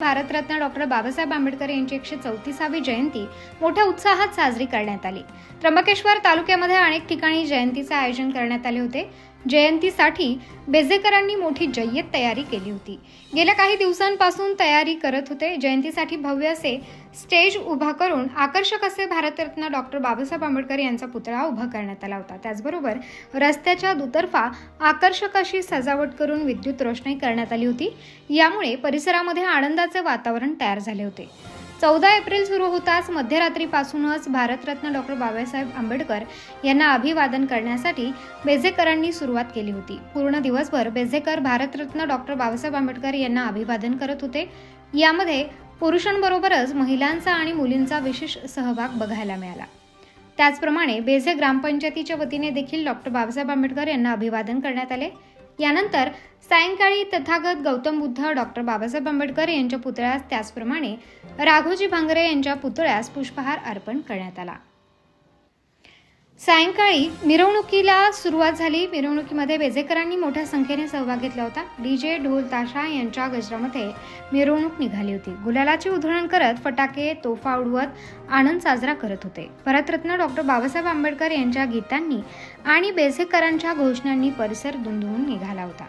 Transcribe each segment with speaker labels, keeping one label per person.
Speaker 1: Bharat Ratna doctor Babasaheb Ambedkar यांची एकशे चौतीसावी जयंती मोठ्या उत्साहात साजरी करण्यात आली. त्र्यंबकेश्वर तालुक्यामध्ये अनेक ठिकाणी जयंतीचे आयोजन करण्यात आले होते. जयंतीसाठी बेजेकरांनी मोठी जय्यत तयारी केली होती. गेल्या काही दिवसांपासून तयारी करत होते. जयंतीसाठी भव्य असे स्टेज उभा करून आकर्षक असे भारतरत्न डॉक्टर बाबासाहेब आंबेडकर यांचा पुतळा उभा करण्यात आला होता. त्याचबरोबर रस्त्याच्या दुतर्फा आकर्षक अशी सजावट करून विद्युत रोषणाई करण्यात आली होती. यामुळे परिसरामध्ये आनंदाचे वातावरण तयार झाले होते. चौदा एप्रिल सुरू होताच मध्यरात्रीपासूनच भारतरत्न डॉक्टर बाबासाहेब आंबेडकर यांना अभिवादन करण्यासाठी बेझेकरांनी सुरुवात केली होती. पूर्ण दिवसभर बेझेकर भारतरत्न डॉक्टर बाबासाहेब आंबेडकर यांना अभिवादन करत होते. यामध्ये पुरुषांबरोबरच महिलांचा आणि मुलींचा विशेष सहभाग बघायला मिळाला. त्याचप्रमाणे बेझे ग्रामपंचायतीच्या वतीने देखील डॉक्टर बाबासाहेब आंबेडकर यांना अभिवादन करण्यात आले. यानंतर सायंकाळी तथागत गौतम बुद्ध डॉक्टर बाबासाहेब आंबेडकर यांच्या पुतळ्यास त्याचप्रमाणे राघोजी भांगरे यांच्या पुतळ्यास पुष्पहार अर्पण करण्यात आला. सायंकाळी मिरवणुकीला सुरुवात झाली. मिरवणुकीमध्ये बेजेकरांनी मोठ्या संख्येने सहभाग घेतला होता. डीजे ढोल ताशा यांच्या गजरामध्ये मिरवणूक निघाली होती. गुलालाची उधळण करत फटाके तोफा उडवत आनंद साजरा करत होते. भारतरत्न डॉक्टर बाबासाहेब आंबेडकर यांच्या गीतांनी आणि बेजेकरांच्या घोषणांनी परिसर दुमदुमून निघाला होता.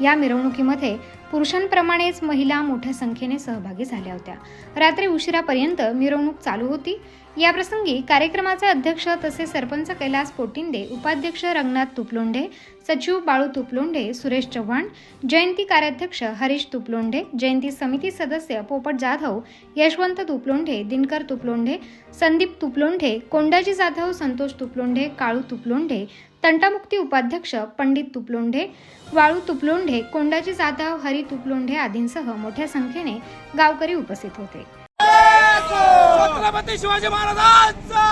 Speaker 1: या मिरवणुकीमध्ये पुरुषांप्रमाणेच महिला मोठ्या संख्येने सहभागी झाल्या होत्या. रात्री उशिरापर्यंत मिरवणूक चालू होती. याप्रसंगी कार्यक्रमाचे अध्यक्ष तसेच सरपंच कैलास पोटिंदे उपाध्यक्ष रंगनाथ तुपलोंडे सचिव बाळू तुपलोंडे सुरेश चव्हाण जयंती कार्याध्यक्ष हरीश तुपलोंडे जयंती समिती सदस्य पोपट जाधव यशवंत तुपलोंढे दिनकर तुपलोंढे संदीप तुपलोंढे कोंडाजी जाधव संतोष तुपलोंढे काळू तुपलोंढे तंटामुक्ती उपाध्यक्ष पंडित तुपलोंढे वाळू तुपलोंढे कोंडाजी जाधव हरी तुपलोंढे आदींसह मोठ्या संख्येने गावकरी उपस्थित होते.
Speaker 2: छत्रपती शिवाजी महाराजांचा!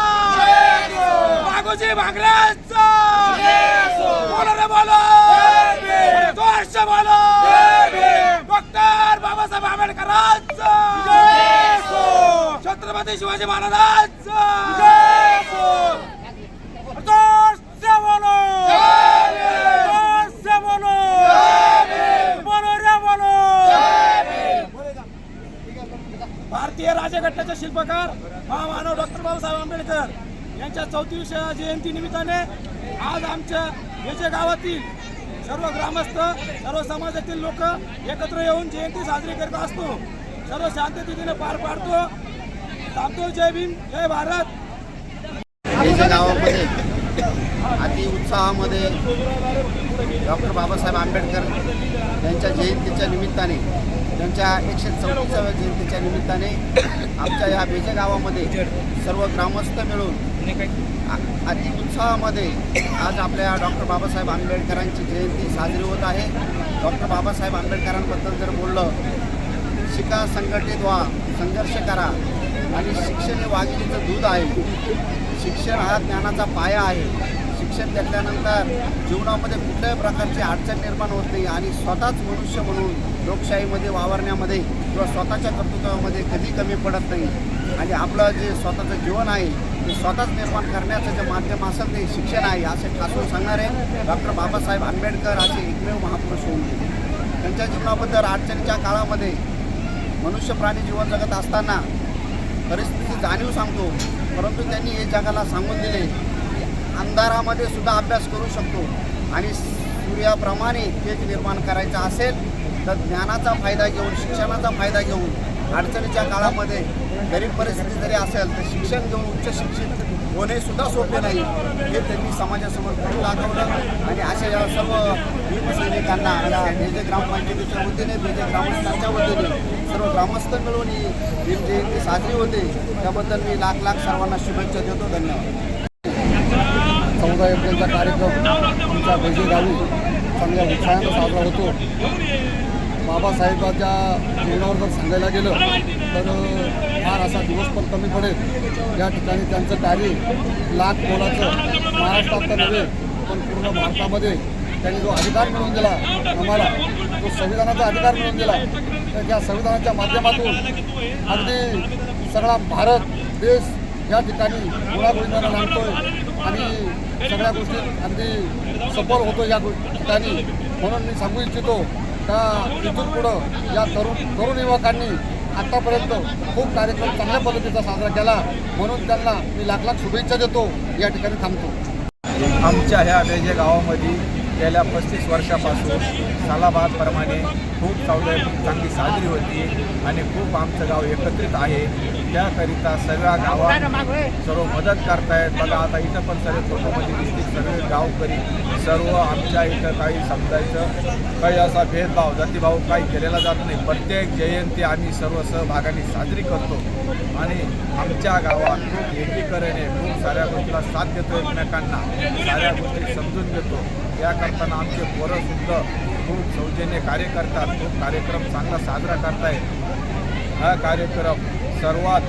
Speaker 2: मागोजी भांगऱ्यांचा! बोलो रे बोलो! जोरशे बोलो! डॉक्टर बाबासाहेब आंबेडकरांचा! छत्रपती शिवाजी महाराजांचा जोरशे बोलो जोरशे बोलो बोलो रे बोलो भारतीय राजघटनेचे शिल्पकार महामानव डॉक्टर बाबासाहेब आंबेडकर. यांच्या चौतीस जयंती निमित्ताने आज आमच्या याच्या गावातील सर्व ग्रामस्थ सर्व समाजातील लोक एकत्र येऊन जयंती साजरी करत असतो. सर्व शांततेने पार पाडतो. थांबतो जय भीम जय भारत.
Speaker 3: गावामध्ये अति उत्साहामध्ये डॉक्टर बाबासाहेब आंबेडकर यांच्या जयंतीच्या निमित्ताने त्यांच्या एकशे चौतीसाव्या जयंतीच्या निमित्ताने आमच्या या बेजे गावामध्ये सर्व ग्रामस्थ मिळून अति उत्साहामध्ये आज आपल्या डॉक्टर बाबासाहेब आंबेडकरांची जयंती साजरी होत आहे. डॉक्टर बाबासाहेब आंबेडकरांबद्दल जर बोललं शिका संघटित व्हा संघर्ष करा आणि शिक्षण हे वाघिणीचं दूध आहे. शिक्षण हा ज्ञानाचा पाया आहे. शिक्षण घेतल्यानंतर जीवनामध्ये कुठल्याही प्रकारची अडचण निर्माण होत नाही आणि स्वतःच मनुष्य म्हणून लोकशाहीमध्ये वावरण्यामध्ये किंवा स्वतःच्या कर्तृत्वामध्ये कधी कमी पडत नाही. आणि आपलं जे स्वतःचं जीवन आहे ते स्वतःच निर्माण करण्याचं जे माध्यम असेल ते शिक्षण आहे असे ठासून सांगणारे डॉक्टर बाबासाहेब आंबेडकर असे एकमेव महापुरुष होऊन त्यांच्या जीवनाबद्दल अडचणीच्या काळामध्ये मनुष्य प्राणी जीवन जगत असताना परिस्थितीची जाणीव सांगतो. परंतु त्यांनी हे जगाला सांगून दिले अंधारामध्ये सुद्धा अभ्यास करू शकतो. आणि सूर्याप्रमाणे तेज निर्माण करायचं असेल तर ज्ञानाचा फायदा घेऊन शिक्षणाचा फायदा घेऊन अडचणीच्या काळामध्ये गरीब परिस्थिती जरी असेल तर शिक्षण घेऊन उच्च शिक्षित होणे सुद्धा सोपे नाही. हे त्यांनी समाजासमोर करून दाखवलं. आणि अशा या सर्व भीमसैनिकांना या बेजे ग्रामपंचायतीच्या वतीने बेजे ग्रामस्थांच्या वतीने सर्व ग्रामस्थ मिळून ही भीम जयंती साजरी होते. त्याबद्दल मी लाख लाख सर्वांना शुभेच्छा देतो. धन्यवाद.
Speaker 4: चौदा एप्रिलचा कार्यक्रम आमच्या बैजे गावी चांगल्या उत्साहानं साजरा होतो. बाबासाहेबाच्या जीवनावर जर सांगायला गेलं तर फार असा दिवस पण कमी पडेल. या ठिकाणी त्यांचं कार्य लाख मोलाचं महाराष्ट्रात तर नव्हे पण पूर्ण भारतामध्ये त्यांनी जो अधिकार मिळवून दिला आम्हाला तो संविधानाचा अधिकार मिळवून दिला तर त्या संविधानाच्या माध्यमातून अगदी सगळा भारत देश या ठिकाणी गुणागोविंदानं नांदतोय. आणि सगळ्या गोष्टी अगदी सफल होतो या ठिकाणी. म्हणून मी सांगू इच्छितो का इथून पुढं या तरुण तरुण युवकांनी आत्तापर्यंत खूप कार्यक्रम चांगल्या पद्धतीचा साजरा केला. म्हणून त्यांना मी लाख लाख शुभेच्छा देतो. या ठिकाणी थांबतो.
Speaker 5: आमच्या ह्या वेजे गावामध्ये गेल्या पस्तीस वर्षापासून सालाबादप्रमाणे खूप चांगली चांगली साजरी होती आणि खूप आमचं गाव एकत्रित आहे. त्याकरिता सगळ्या गावात सर्व मदत करतायत. बघा आता इथं पण सर्व फोटोमध्ये दिसतील. सगळे गावकरी सर्व आमच्या इथं काही समजायचं काही असा भेदभाव जातीभाव काही केलेला जात नाही. प्रत्येक जयंती आम्ही सर्व सहभागाने साजरी करतो. आणि आमच्या गावात खूप एकीकरण आहे. खूप साऱ्या गोष्टीला साथ देतो एकमेकांना साऱ्या गोष्टी समजून घेतो. या करताना आमचे पोरं सुद्धा खूप सौजन्य कार्य करतात. खूप कार्यक्रम चांगला साजरा करतायत. हा कार्यक्रम सर्वात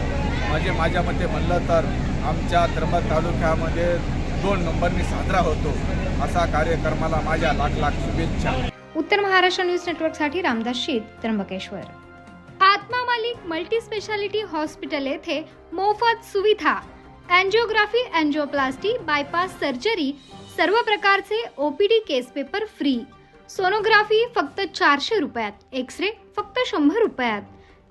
Speaker 5: म्हणजे माझ्या मते म्हणलं तर आमच्या त्र्यंबक तालुक्यामध्ये दोन नंबरनी साजरा होतो असा कार्यक्रमाला माझ्या लाख लाख शुभेच्छा.
Speaker 1: उत्तर महाराष्ट्र न्यूज नेटवर्कसाठी रामदास शीत त्र्यंबकेश्वर. आत्मा मालिक मल्टी स्पेशालिटी हॉस्पिटल येथे मोफत सुविधा अँजिओग्राफी अँजिओप्लास्टी बायपास सर्जरी सर्व प्रकारचे OPD case paper free sonography फक्त चारशे रुपयात एक्स रे फक्त शंभर रुपयात.